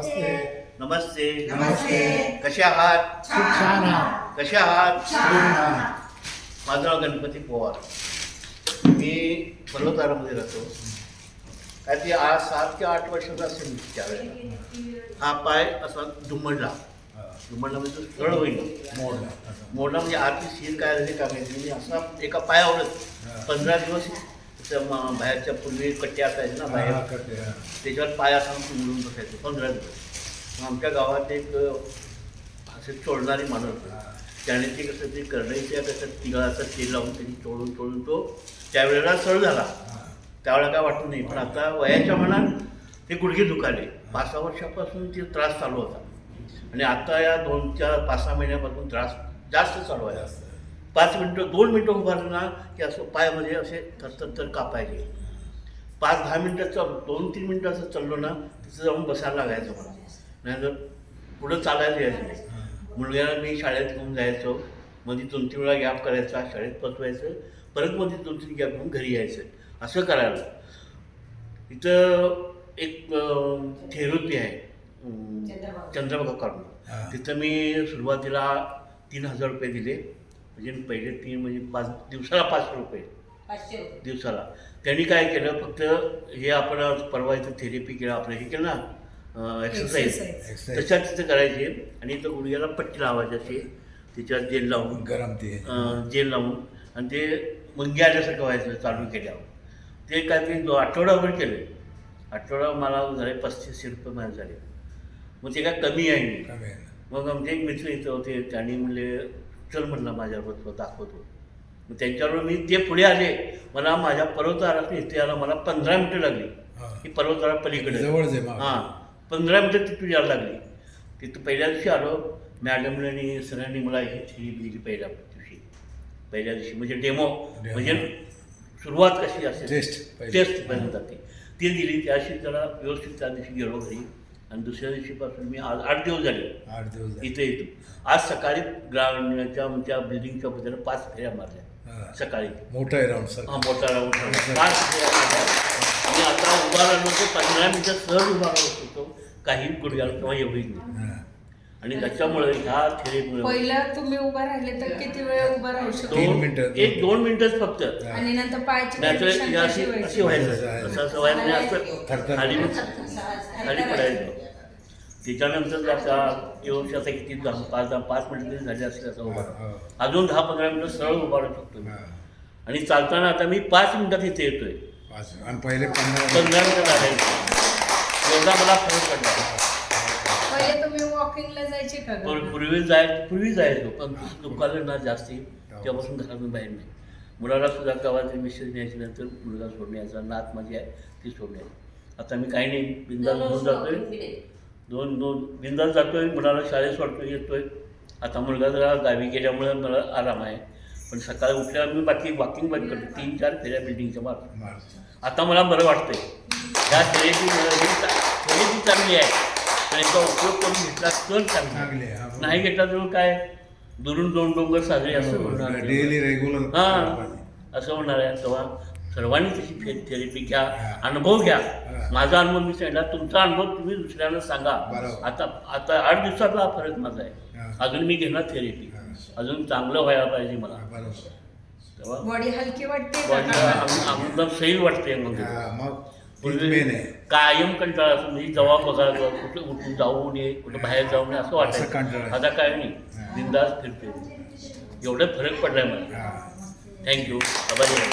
नमस्ते. नमस्ते. कसे आहात? छान आहात. कसे आहात. माझं नाव गणपती पवार. मी पर्वतारामध्ये राहतो. काय ते आज सात ते आठ वर्षाचा असेल त्यावेळेला. हा पाय असा दुमडला. दुमडला म्हणजे सरळ होईल मोडला. म्हणजे आतली सील काय झाली काय माहिती म्हणजे असा एका पायावरच पंधरा दिवस त्या म- बाहेरच्या पूर्वी कट्टे असायचे ना बाहेर. त्याच्यावर पाय असा मुडून बसायचे पंधरा दिवस मग आमच्या गावात एक असे चोळणारी माणूस त्याने ते कसं ते करडईच्या कसं तिळाचं तेल लावून त्यांनी चोळून चोळून तो त्यावेळेला सळ झाला. त्यावेळेला काय वाटलं नाही पण आता वयाच्या मनात ते गुडघे दुखाले. पाच सहा वर्षापासून ते त्रास चालू होता. आणि आता या दोन चार पाच सहा महिन्यापासून त्रास जास्त चालू आहे. पाच मिनटं दोन मिनटं उभारलं ना की असं पायामध्ये असे थरथर तर कापायचे. पाच दहा मिनटं चालू दोन तीन मिनटं असं चाललो ना तिथं जाऊन बसायला लागायचं मला. नाहीतर पुढं चालायला यायचं नाही. मुलग्याला मी शाळेत घेऊन जायचो. मध्ये दोन तीन वेळा गॅप करायचा शाळेत पोचवायचं. परत मध्ये दोन तीन गॅप घेऊन घरी यायचं. असं करायला. इथं एक थेरपी आहे. चंद्रभागा. काढून तिथं मी सुरुवातीला तीन हजार रुपये दिले. म्हणजे पहिले तीन म्हणजे पाच दिवसाला पाचशे रुपये. दिवसाला. त्यांनी काय केलं फक्त हे आपण परवा इथं थेरपी केलं आपलं हे केलं ना एक्सरसाइज. तशात तिथं करायचे आणि इथं गुडघ्याला पट्टी लावायची अशी. त्याच्यावर जेल लावून. गरम ते. जेल लावून. आणि ते मुंगी आल्यासारखं व्हायचं चालू केल्यावर. ते काय ते आठवडाभर केले. आठवडा मला झाले पस्तीसशे रुपये मला झाले. मग ते काय कमी आहे. नाही कमी आहे. मग आमचे एक मित्र इथं होते त्यांनी म्हणले चल म्हणलं माझ्याबरोबर तो दाखवतो. मग त्यांच्याबरोबर मी ते पुढे आले. मला माझ्या पर्वतारात इथे यायला मला पंधरा मिनटं लागली. हा. ही पर्वतारा पलीकडे. मग. हां. पंधरा मिनटं तिथून यायला लागली. तिथं पहिल्या दिवशी आलो. मॅडमने आणि सरांनी मला ही थेरी दिली पहिल्या दिवशी. पहिल्या दिवशी म्हणजे डेमो. म्हणजे सुरुवात कशी असेल. Test पहिली. टेस्ट पर्यंत जाते ती दिली. त्याशी जरा व्यवस्थित त्या दिवशी गेलो घरी. आणि दुसऱ्या दिवशीपासून मी आज आठ दिवस झाले. आठ दिवस. इथे येतो. आज सकाळी ग्राउंडच्या आमच्या बिल्डिंगच्या बद्दल पाच फेऱ्या मारल्या. सकाळी. मोठं राऊंड सर हा मोठा राऊंड पाच फेऱ्या मारल्या. आणि आता उभा राहिलो पंधरा मिनिटं सहज उभा राहू शकतो काही गुडघ्याला किंवा होईल नाही. आणि त्याच्यामुळे ह्या थेरीमुळे पहिला तुम्ही उभा राहिले तर किती वेळ उभा राहू शकतो? तीन दोन मिनिटं. एक दोन मिनिटच फक्त. आणि नंतर पायाची नाहीतर condition हे अशी कशी अशी व्हायची? व्हायचं. असं असं व्हायचं. नाही असं थरथर. खाली खाली पडायचं. त्याच्यानंतर आता व्यवस्थित आता किती दहा पाच दहा पाच मिनिटं तरी झाले असले असं उभा हा, अजून दहा पंधरा मिनिटं सरळ उभा राहू शकतो मी. हा. आणि चालताना आता मी पाच मिनिटात इथे येतोय. पाच आणि पहिले पंधरा पंधरा मिनिटं झाले. एवढा मला फरक पडला. पहिले तुम्ही वॉकिंगला जायचे का पण? पूर्वी जाय पूर्वी जायचो पण दुकानं ना जास्ती तेव्हापासून घरातून बाहेर नाही. मुलाला सुद्धा गावात मिस्टर न्यायची नंतर मुलगा सोडण्याचा नात माझी आहे ती सोडण्याची आता मी काही नाही बिंदास घेऊन जातोय. दोन दोन बिंदास जातोय मुलाला शाळेत सोडतोय येतोय. आता मुलगा जरा गावी गेल्यामुळे मला आराम आहे. पण सकाळी उठल्यावर मी बाकी वॉकिंग बंद करतो. तीन चार फेऱ्या बिल्डिंगच्या मार्च. आता मला बरं वाटतंय. ह्या थेरेपी थेरेपी चांगली आहे. आणि याचा उपयोग करून घेतला तर चांगली. नाही घेतला तर काय दुरून दोन डोंगर साजरे असं होणार आहे. डेली रेग्युलर हां असं होणार आहे तेव्हा सर्वांनी तशी फे थेरपी घ्या हा. अनुभव घ्या हा. माझा अनुभव मी सांगितला तुमचा अनुभव तुम्ही दुसऱ्यांना सांगा. आता आता आठ दिवसातला हा फरक माझा. आहे अजून मी घेणार थेरपी. अजून चांगलं व्हायला पाहिजे मला बरोबर तेव्हा बॉडी हलकी वाटते सैल वाटते मग मेन आहे. कायम कंटाळा असतो. म्हणजे जेव्हा बघा कुठं उठून जाऊ नये कुठं बाहेर जाऊ नये असं असं वाटायचं कंटाळा. आता काय नाही. बिंदास फिरते एवढं फरक पडलाय मला. थँक्यू आभारी आहे